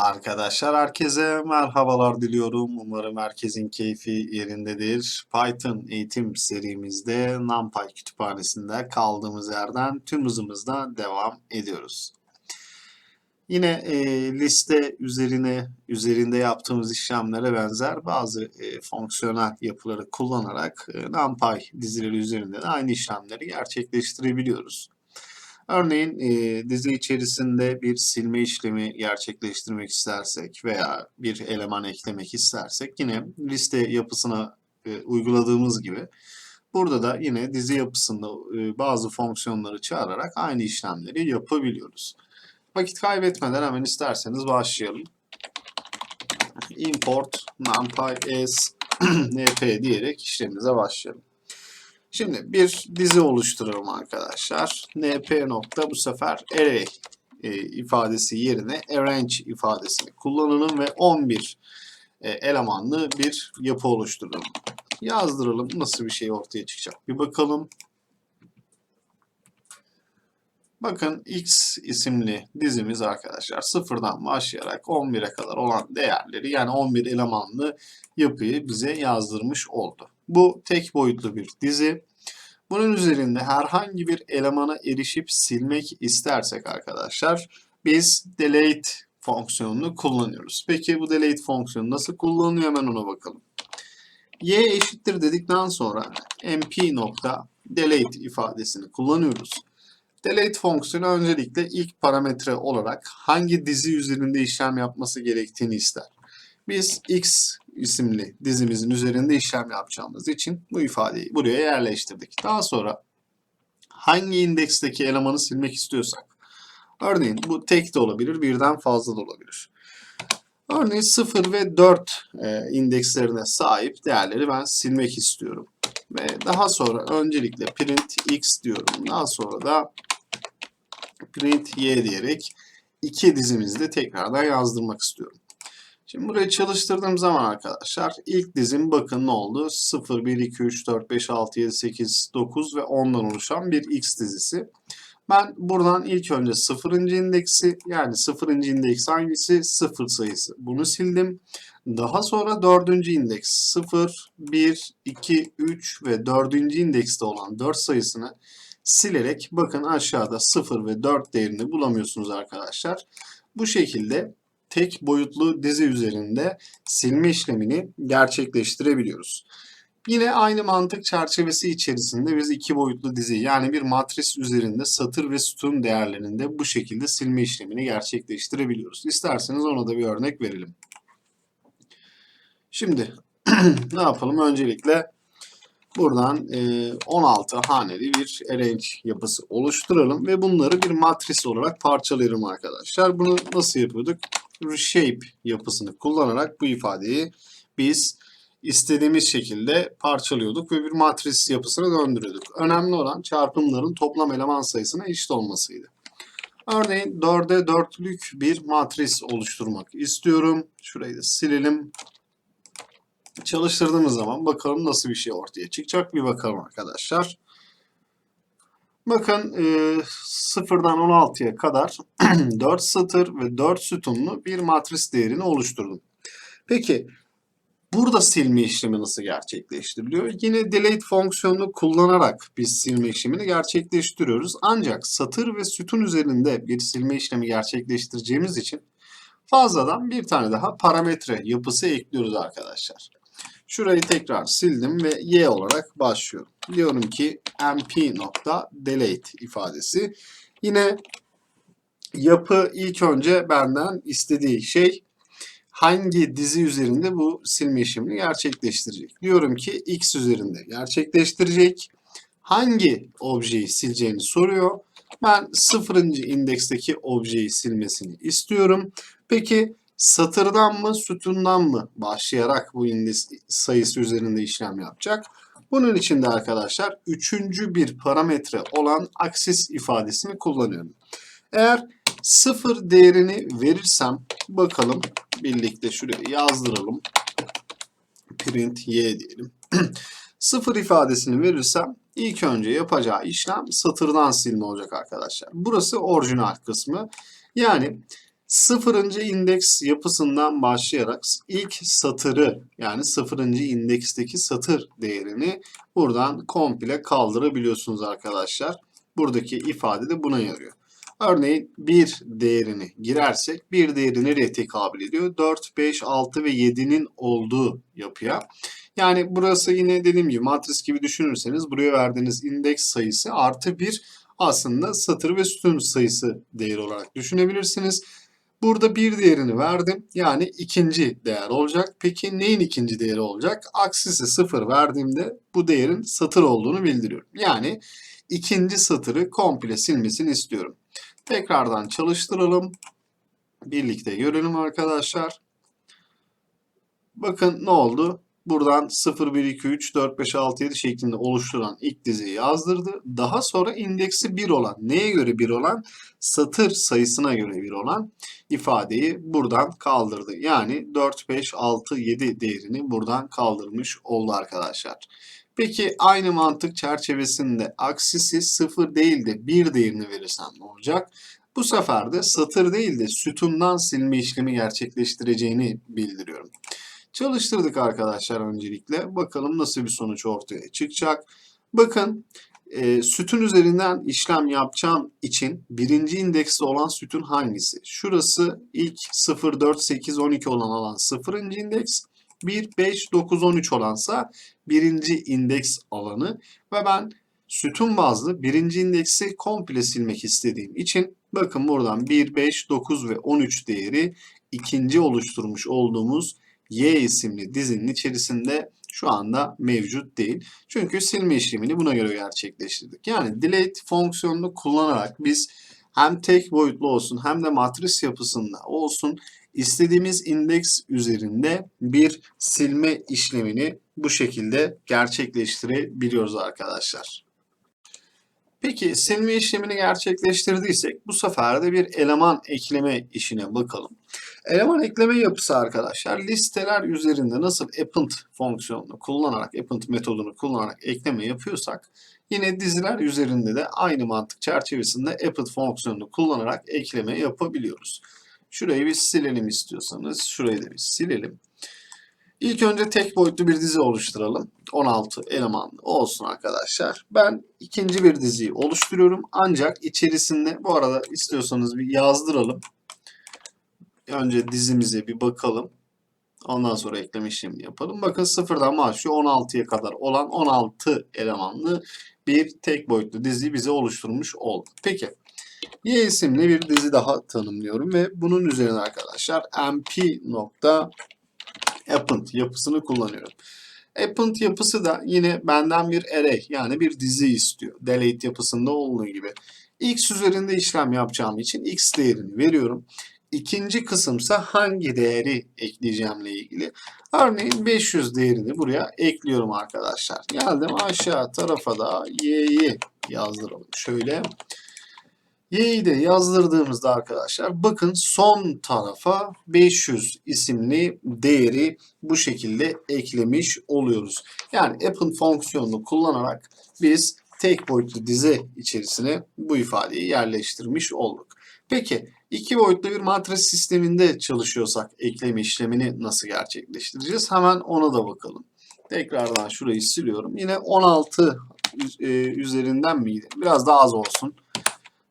Arkadaşlar herkese merhabalar diliyorum. Umarım herkesin keyfi yerindedir. Python eğitim serimizde NumPy kütüphanesinde kaldığımız yerden tüm hızımızda devam ediyoruz. Yine e, liste üzerine üzerinde yaptığımız işlemlere benzer bazı e, fonksiyonel yapıları kullanarak e, NumPy dizileri üzerinde de aynı işlemleri gerçekleştirebiliyoruz. Örneğin e, dizi içerisinde bir silme işlemi gerçekleştirmek istersek veya bir eleman eklemek istersek yine liste yapısına e, uyguladığımız gibi burada da yine dizi yapısında e, bazı fonksiyonları çağırarak aynı işlemleri yapabiliyoruz. Vakit kaybetmeden hemen isterseniz başlayalım. Import numpy as np diyerek işlemimize başlayalım. Şimdi bir dizi oluşturalım arkadaşlar. np nokta bu sefer array e, ifadesi yerine arrange ifadesini kullanalım ve 11 e, elemanlı bir yapı oluşturalım. Yazdıralım. Nasıl bir şey ortaya çıkacak? Bir bakalım. Bakın x isimli dizimiz arkadaşlar sıfırdan başlayarak 11'e kadar olan değerleri yani 11 elemanlı yapıyı bize yazdırmış oldu. Bu tek boyutlu bir dizi. Bunun üzerinde herhangi bir elemana erişip silmek istersek arkadaşlar biz delete fonksiyonunu kullanıyoruz. Peki bu delete fonksiyonu nasıl kullanılıyor hemen ona bakalım. y eşittir dedikten sonra mp nokta delete ifadesini kullanıyoruz. Delete fonksiyonu öncelikle ilk parametre olarak hangi dizi üzerinde işlem yapması gerektiğini ister. Biz x isimli dizimizin üzerinde işlem yapacağımız için bu ifadeyi buraya yerleştirdik. Daha sonra hangi indeksteki elemanı silmek istiyorsak, örneğin bu tek de olabilir, birden fazla da olabilir. Örneğin 0 ve 4 e, indekslerine sahip değerleri ben silmek istiyorum. Ve daha sonra öncelikle print x diyorum. Daha sonra da print y diyerek iki dizimizde tekrardan yazdırmak istiyorum. Şimdi burayı çalıştırdığım zaman arkadaşlar ilk dizim bakın ne oldu? 0, 1, 2, 3, 4, 5, 6, 7, 8, 9 ve 10'dan oluşan bir x dizisi. Ben buradan ilk önce 0. indeksi yani 0. indeks hangisi? 0 sayısı. Bunu sildim. Daha sonra 4. indeks 0, 1, 2, 3 ve 4. indekste olan 4 sayısını silerek bakın aşağıda 0 ve 4 değerini bulamıyorsunuz arkadaşlar. Bu şekilde tek boyutlu dizi üzerinde silme işlemini gerçekleştirebiliyoruz. Yine aynı mantık çerçevesi içerisinde biz iki boyutlu dizi yani bir matris üzerinde satır ve sütun değerlerinde bu şekilde silme işlemini gerçekleştirebiliyoruz. İsterseniz ona da bir örnek verelim. Şimdi ne yapalım? Öncelikle buradan 16 haneli bir arrange yapısı oluşturalım ve bunları bir matris olarak parçalayalım arkadaşlar. Bunu nasıl yapıyorduk? Reshape yapısını kullanarak bu ifadeyi biz istediğimiz şekilde parçalıyorduk ve bir matris yapısına döndürüyorduk. Önemli olan çarpımların toplam eleman sayısına eşit olmasıydı. Örneğin 4'e 4'lük bir matris oluşturmak istiyorum. Şurayı da silelim. Çalıştırdığımız zaman bakalım nasıl bir şey ortaya çıkacak. Bir bakalım arkadaşlar. Bakın e, sıfırdan 16'ya kadar 4 satır ve 4 sütunlu bir matris değerini oluşturdum. Peki burada silme işlemi nasıl gerçekleştiriliyor? Yine delete fonksiyonunu kullanarak biz silme işlemini gerçekleştiriyoruz. Ancak satır ve sütun üzerinde bir silme işlemi gerçekleştireceğimiz için fazladan bir tane daha parametre yapısı ekliyoruz arkadaşlar. Şurayı tekrar sildim ve y olarak başlıyorum. Diyorum ki mp nokta delete ifadesi. Yine yapı ilk önce benden istediği şey hangi dizi üzerinde bu silme işlemini gerçekleştirecek. Diyorum ki x üzerinde gerçekleştirecek. Hangi objeyi sileceğini soruyor. Ben sıfırıncı indeksteki objeyi silmesini istiyorum. Peki satırdan mı sütundan mı başlayarak bu indeks sayısı üzerinde işlem yapacak. Bunun için de arkadaşlar üçüncü bir parametre olan aksis ifadesini kullanıyorum. Eğer sıfır değerini verirsem bakalım birlikte şuraya yazdıralım. Print y diyelim. sıfır ifadesini verirsem ilk önce yapacağı işlem satırdan silme olacak arkadaşlar. Burası orijinal kısmı. Yani Sıfırıncı indeks yapısından başlayarak ilk satırı yani sıfırıncı indeksteki satır değerini buradan komple kaldırabiliyorsunuz arkadaşlar. Buradaki ifade de buna yarıyor. Örneğin bir değerini girersek bir değeri nereye tekabül ediyor? 4, 5, 6 ve 7'nin olduğu yapıya. Yani burası yine dediğim gibi matris gibi düşünürseniz buraya verdiğiniz indeks sayısı artı bir aslında satır ve sütun sayısı değeri olarak düşünebilirsiniz. Burada bir değerini verdim. Yani ikinci değer olacak. Peki neyin ikinci değeri olacak? Aksisi sıfır verdiğimde bu değerin satır olduğunu bildiriyorum. Yani ikinci satırı komple silmesini istiyorum. Tekrardan çalıştıralım. Birlikte görelim arkadaşlar. Bakın ne oldu? Buradan 0, 1, 2, 3, 4, 5, 6, 7 şeklinde oluşturan ilk diziyi yazdırdı. Daha sonra indeksi 1 olan, neye göre 1 olan? Satır sayısına göre 1 olan ifadeyi buradan kaldırdı. Yani 4, 5, 6, 7 değerini buradan kaldırmış oldu arkadaşlar. Peki aynı mantık çerçevesinde aksisi 0 değil de 1 değerini verirsem ne olacak? Bu sefer de satır değil de sütundan silme işlemi gerçekleştireceğini bildiriyorum. Çalıştırdık arkadaşlar öncelikle. Bakalım nasıl bir sonuç ortaya çıkacak. Bakın e, sütun üzerinden işlem yapacağım için birinci indeksli olan sütun hangisi? Şurası ilk 0, 4, 8, 12 olan alan sıfırıncı indeks. 1, 5, 9, 13 olansa birinci indeks alanı ve ben sütun bazlı birinci indeksi komple silmek istediğim için bakın buradan 1, 5, 9 ve 13 değeri ikinci oluşturmuş olduğumuz Y isimli dizinin içerisinde şu anda mevcut değil. Çünkü silme işlemini buna göre gerçekleştirdik. Yani delete fonksiyonunu kullanarak biz hem tek boyutlu olsun hem de matris yapısında olsun istediğimiz indeks üzerinde bir silme işlemini bu şekilde gerçekleştirebiliyoruz arkadaşlar. Peki silme işlemini gerçekleştirdiysek bu sefer de bir eleman ekleme işine bakalım. Eleman ekleme yapısı arkadaşlar listeler üzerinde nasıl append fonksiyonunu kullanarak, append metodunu kullanarak ekleme yapıyorsak yine diziler üzerinde de aynı mantık çerçevesinde append fonksiyonunu kullanarak ekleme yapabiliyoruz. Şurayı bir silelim istiyorsanız şurayı da bir silelim. İlk önce tek boyutlu bir dizi oluşturalım. 16 elemanlı olsun arkadaşlar. Ben ikinci bir diziyi oluşturuyorum. Ancak içerisinde bu arada istiyorsanız bir yazdıralım. Önce dizimize bir bakalım. Ondan sonra ekleme işlemini yapalım. Bakın sıfırdan başlıyor 16'ya kadar olan 16 elemanlı bir tek boyutlu dizi bize oluşturmuş oldu. Peki Y isimli bir dizi daha tanımlıyorum ve bunun üzerine arkadaşlar mp nokta append yapısını kullanıyorum. Append yapısı da yine benden bir array yani bir dizi istiyor. Delete yapısında olduğu gibi. X üzerinde işlem yapacağım için X değerini veriyorum. İkinci kısımsa hangi değeri ekleyeceğimle ilgili. Örneğin 500 değerini buraya ekliyorum arkadaşlar. Geldim aşağı tarafa da y'yi yazdıralım. Şöyle y'yi de yazdırdığımızda arkadaşlar bakın son tarafa 500 isimli değeri bu şekilde eklemiş oluyoruz. Yani append fonksiyonunu kullanarak biz tek boyutlu dizi içerisine bu ifadeyi yerleştirmiş olduk. Peki iki boyutlu bir matris sisteminde çalışıyorsak ekleme işlemini nasıl gerçekleştireceğiz? Hemen ona da bakalım. Tekrardan şurayı siliyorum. Yine 16 e, üzerinden miydi? Biraz daha az olsun.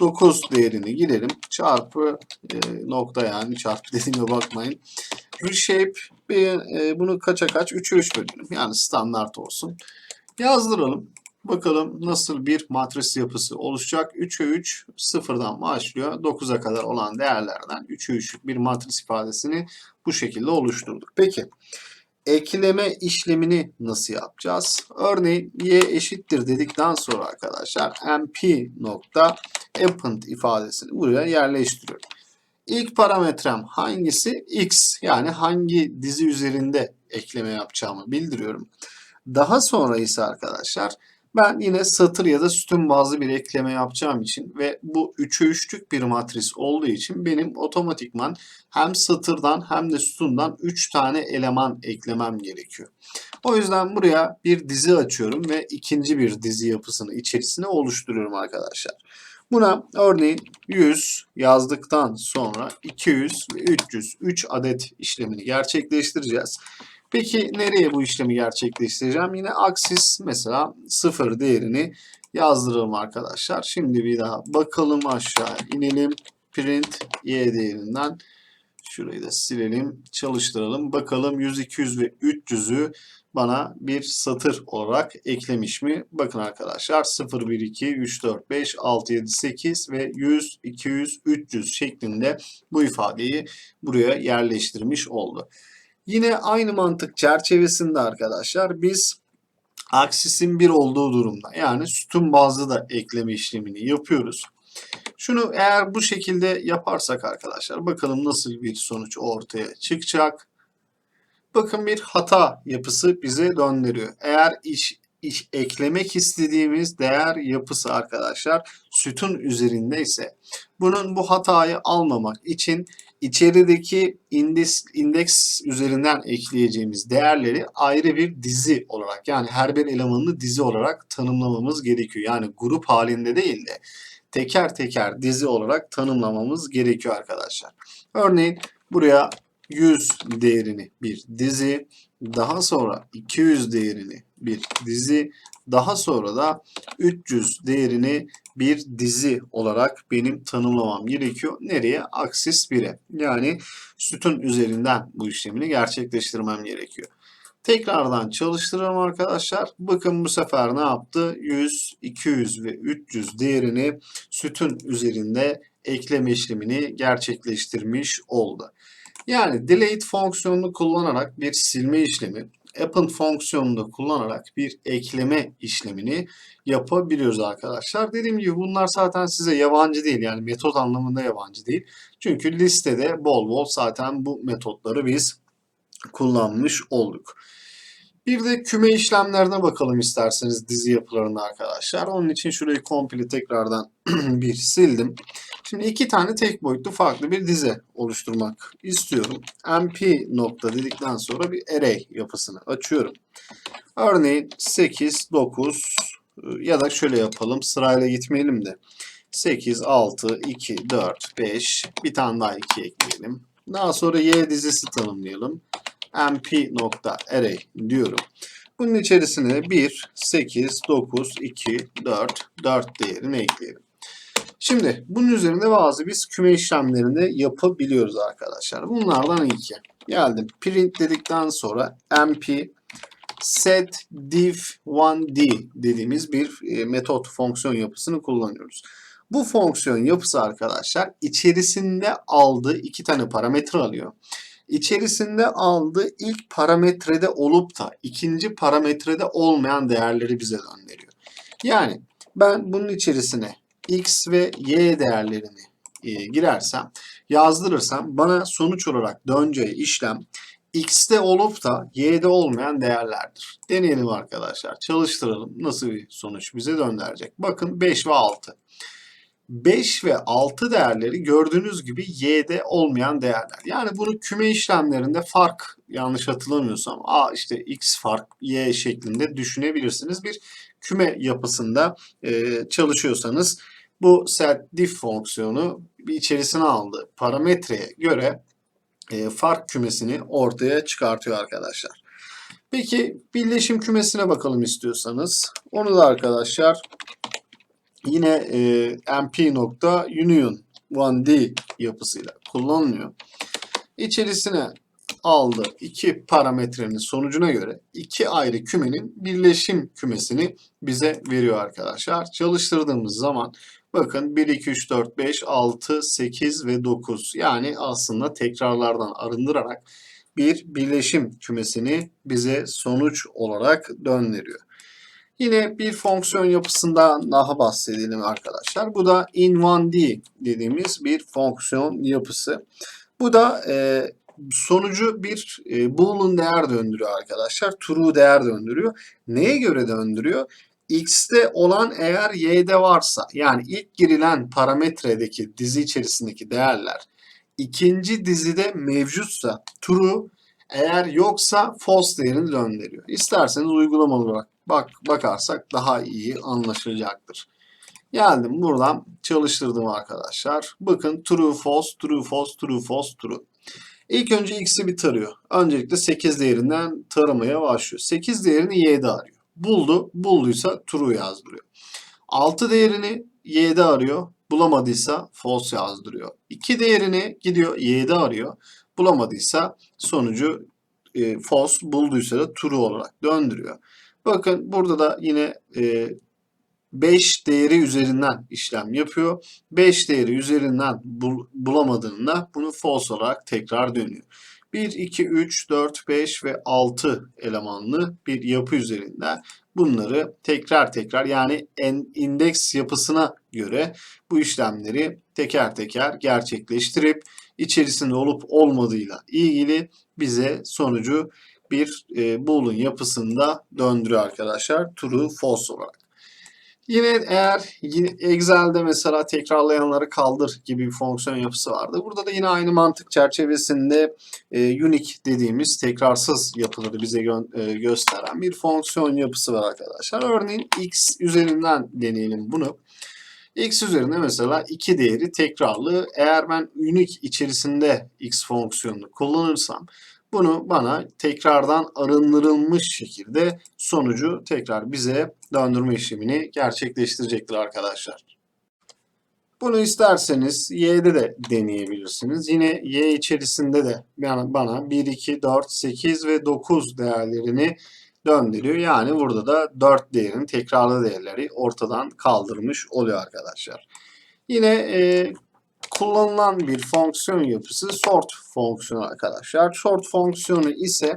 9 değerini girelim. Çarpı e, nokta yani çarpı dediğime bakmayın. Reshape e, bunu kaça kaç? 3'e 3 bölelim. Yani standart olsun. Yazdıralım. Bakalım nasıl bir matris yapısı oluşacak. 3'e 3 sıfırdan başlıyor. 9'a kadar olan değerlerden 3'e 3'lük bir matris ifadesini bu şekilde oluşturduk. Peki ekleme işlemini nasıl yapacağız? Örneğin y eşittir dedikten sonra arkadaşlar mp nokta append ifadesini buraya yerleştiriyorum. İlk parametrem hangisi? x yani hangi dizi üzerinde ekleme yapacağımı bildiriyorum. Daha sonra ise arkadaşlar ben yine satır ya da sütun bazlı bir ekleme yapacağım için ve bu 3'e 3'lük bir matris olduğu için benim otomatikman hem satırdan hem de sütundan 3 tane eleman eklemem gerekiyor. O yüzden buraya bir dizi açıyorum ve ikinci bir dizi yapısını içerisine oluşturuyorum arkadaşlar. Buna örneğin 100 yazdıktan sonra 200 ve 300 3 adet işlemini gerçekleştireceğiz. Peki nereye bu işlemi gerçekleştireceğim? Yine aksis mesela 0 değerini yazdıralım arkadaşlar. Şimdi bir daha bakalım aşağı inelim. Print y değerinden şurayı da silelim, çalıştıralım. Bakalım 100, 200 ve 300'ü bana bir satır olarak eklemiş mi? Bakın arkadaşlar 0, 1, 2, 3, 4, 5, 6, 7, 8 ve 100, 200, 300 şeklinde bu ifadeyi buraya yerleştirmiş oldu. Yine aynı mantık çerçevesinde arkadaşlar biz aksisin 1 olduğu durumda yani sütun bazlı da ekleme işlemini yapıyoruz. Şunu eğer bu şekilde yaparsak arkadaşlar bakalım nasıl bir sonuç ortaya çıkacak. Bakın bir hata yapısı bize döndürüyor. Eğer iş eklemek istediğimiz değer yapısı arkadaşlar sütun üzerindeyse bunun bu hatayı almamak için içerideki indeks, indeks üzerinden ekleyeceğimiz değerleri ayrı bir dizi olarak yani her bir elemanını dizi olarak tanımlamamız gerekiyor. Yani grup halinde değil de teker teker dizi olarak tanımlamamız gerekiyor arkadaşlar. Örneğin buraya 100 değerini bir dizi, daha sonra 200 değerini bir dizi, daha sonra da 300 değerini bir dizi olarak benim tanımlamam gerekiyor. Nereye? Aksis 1'e. Yani sütun üzerinden bu işlemini gerçekleştirmem gerekiyor. Tekrardan çalıştıralım arkadaşlar. Bakın bu sefer ne yaptı? 100, 200 ve 300 değerini sütun üzerinde ekleme işlemini gerçekleştirmiş oldu. Yani delete fonksiyonunu kullanarak bir silme işlemi, append fonksiyonunu kullanarak bir ekleme işlemini yapabiliyoruz arkadaşlar. Dediğim gibi bunlar zaten size yabancı değil yani metot anlamında yabancı değil. Çünkü listede bol bol zaten bu metotları biz kullanmış olduk. Bir de küme işlemlerine bakalım isterseniz dizi yapılarında arkadaşlar. Onun için şurayı komple tekrardan bir sildim. Şimdi iki tane tek boyutlu farklı bir dizi oluşturmak istiyorum. mp nokta dedikten sonra bir array yapısını açıyorum. Örneğin 8, 9 ya da şöyle yapalım sırayla gitmeyelim de. 8, 6, 2, 4, 5 bir tane daha 2 ekleyelim. Daha sonra y dizisi tanımlayalım mp.array diyorum. Bunun içerisine 1, 8, 9, 2, 4, 4 değerini ekleyelim. Şimdi bunun üzerinde bazı biz küme işlemlerini yapabiliyoruz arkadaşlar. Bunlardan ilki. Geldim. Print dedikten sonra mp set diff1d dediğimiz bir e, metot fonksiyon yapısını kullanıyoruz. Bu fonksiyon yapısı arkadaşlar içerisinde aldığı iki tane parametre alıyor içerisinde aldığı ilk parametrede olup da ikinci parametrede olmayan değerleri bize gönderiyor. Yani ben bunun içerisine x ve y değerlerini e, girersem, yazdırırsam bana sonuç olarak döneceği işlem x'te olup da y'de olmayan değerlerdir. Deneyelim arkadaşlar. Çalıştıralım. Nasıl bir sonuç bize döndürecek? Bakın 5 ve 6. 5 ve 6 değerleri gördüğünüz gibi y'de olmayan değerler. Yani bunu küme işlemlerinde fark yanlış hatırlamıyorsam a işte x fark y şeklinde düşünebilirsiniz. Bir küme yapısında e, çalışıyorsanız bu set diff fonksiyonu bir içerisine aldığı parametreye göre e, fark kümesini ortaya çıkartıyor arkadaşlar. Peki birleşim kümesine bakalım istiyorsanız. Onu da arkadaşlar yine e, mp nokta union 1d yapısıyla kullanılıyor. İçerisine aldı iki parametrenin sonucuna göre iki ayrı kümenin birleşim kümesini bize veriyor arkadaşlar. Çalıştırdığımız zaman bakın 1, 2, 3, 4, 5, 6, 8 ve 9 yani aslında tekrarlardan arındırarak bir birleşim kümesini bize sonuç olarak döndürüyor. Yine bir fonksiyon yapısından daha bahsedelim arkadaşlar. Bu da in1d dediğimiz bir fonksiyon yapısı. Bu da e, sonucu bir e, boolean değer döndürüyor arkadaşlar. True değer döndürüyor. Neye göre döndürüyor? X'te olan eğer y'de varsa yani ilk girilen parametredeki dizi içerisindeki değerler ikinci dizide mevcutsa true eğer yoksa false değerini döndürüyor. İsterseniz uygulamalı olarak bak bakarsak daha iyi anlaşılacaktır. Geldim buradan çalıştırdım arkadaşlar. Bakın true false true false true false true. İlk önce x'i bir tarıyor. Öncelikle 8 değerinden taramaya başlıyor. 8 değerini y'de arıyor. Buldu. Bulduysa true yazdırıyor. 6 değerini y'de arıyor. Bulamadıysa false yazdırıyor. 2 değerini gidiyor y'de arıyor. Bulamadıysa sonucu e, false bulduysa da true olarak döndürüyor. Bakın burada da yine e, 5 değeri üzerinden işlem yapıyor. 5 değeri üzerinden bul, bulamadığında bunu false olarak tekrar dönüyor. 1, 2, 3, 4, 5 ve 6 elemanlı bir yapı üzerinden bunları tekrar tekrar yani en indeks yapısına göre bu işlemleri teker teker gerçekleştirip içerisinde olup olmadığıyla ilgili bize sonucu bir e, boolean yapısında döndürüyor arkadaşlar. True, false olarak. Yine eğer Excel'de mesela tekrarlayanları kaldır gibi bir fonksiyon yapısı vardı. Burada da yine aynı mantık çerçevesinde e, unique dediğimiz tekrarsız yapıları bize gö- e, gösteren bir fonksiyon yapısı var arkadaşlar. Örneğin x üzerinden deneyelim bunu. x üzerinde mesela iki değeri tekrarlı. Eğer ben unique içerisinde x fonksiyonunu kullanırsam bunu bana tekrardan arındırılmış şekilde sonucu tekrar bize döndürme işlemini gerçekleştirecektir arkadaşlar. Bunu isterseniz y'de de deneyebilirsiniz. Yine y içerisinde de bana, bana 1, 2, 4, 8 ve 9 değerlerini döndürüyor. Yani burada da 4 değerin tekrarlı değerleri ortadan kaldırmış oluyor arkadaşlar. Yine e, kullanılan bir fonksiyon yapısı sort fonksiyonu arkadaşlar. Sort fonksiyonu ise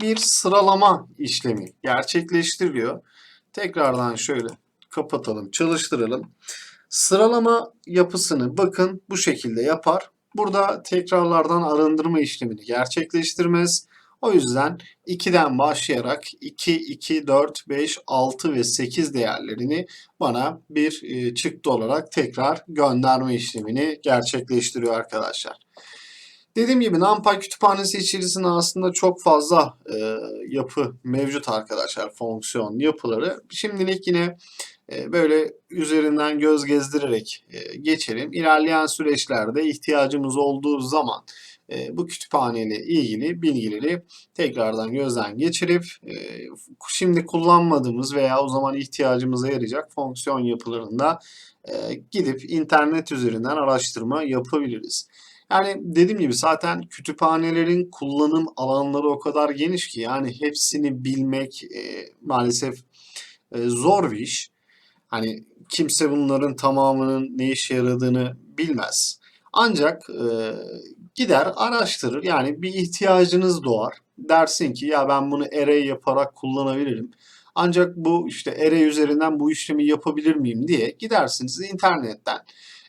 bir sıralama işlemi gerçekleştiriyor. Tekrardan şöyle kapatalım, çalıştıralım. Sıralama yapısını bakın bu şekilde yapar. Burada tekrarlardan arındırma işlemini gerçekleştirmez. O yüzden 2'den başlayarak 2, 2, 4, 5, 6 ve 8 değerlerini bana bir e, çıktı olarak tekrar gönderme işlemini gerçekleştiriyor arkadaşlar. Dediğim gibi NumPy kütüphanesi içerisinde aslında çok fazla e, yapı mevcut arkadaşlar. Fonksiyon yapıları. Şimdilik yine e, böyle üzerinden göz gezdirerek e, geçelim. İlerleyen süreçlerde ihtiyacımız olduğu zaman e, bu kütüphaneyle ilgili bilgileri tekrardan gözden geçirip e, şimdi kullanmadığımız veya o zaman ihtiyacımıza yarayacak fonksiyon yapılarında e, gidip internet üzerinden araştırma yapabiliriz. Yani dediğim gibi zaten kütüphanelerin kullanım alanları o kadar geniş ki yani hepsini bilmek e, maalesef zor bir iş. Hani kimse bunların tamamının ne işe yaradığını bilmez. Ancak gider araştırır. Yani bir ihtiyacınız doğar. Dersin ki ya ben bunu array yaparak kullanabilirim. Ancak bu işte array üzerinden bu işlemi yapabilir miyim diye gidersiniz internetten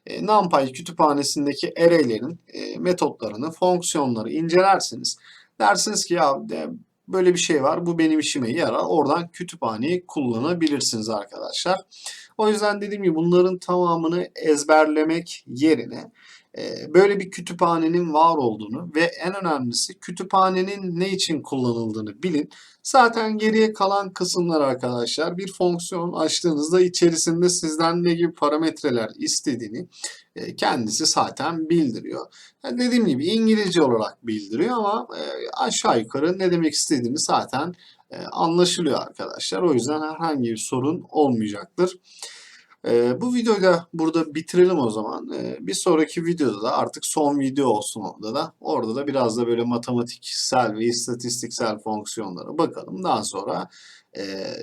e, NumPy kütüphanesindeki array'lerin e, metotlarını, fonksiyonları incelersiniz. Dersiniz ki ya de, böyle bir şey var bu benim işime yarar. Oradan kütüphaneyi kullanabilirsiniz arkadaşlar. O yüzden dediğim gibi bunların tamamını ezberlemek yerine böyle bir kütüphanenin var olduğunu ve en önemlisi kütüphanenin ne için kullanıldığını bilin. Zaten geriye kalan kısımlar arkadaşlar bir fonksiyon açtığınızda içerisinde sizden ne gibi parametreler istediğini e, kendisi zaten bildiriyor. Yani dediğim gibi İngilizce olarak bildiriyor ama e, aşağı yukarı ne demek istediğini zaten anlaşılıyor arkadaşlar. O yüzden herhangi bir sorun olmayacaktır. Ee, bu videoyu da burada bitirelim o zaman. Ee, bir sonraki videoda da artık son video olsun orada da. Orada da biraz da böyle matematiksel ve istatistiksel fonksiyonlara bakalım. Daha sonra e,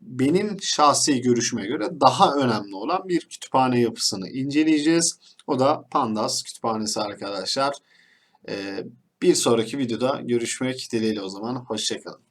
benim şahsi görüşüme göre daha önemli olan bir kütüphane yapısını inceleyeceğiz. O da Pandas kütüphanesi arkadaşlar. Ee, bir sonraki videoda görüşmek dileğiyle o zaman. Hoşçakalın.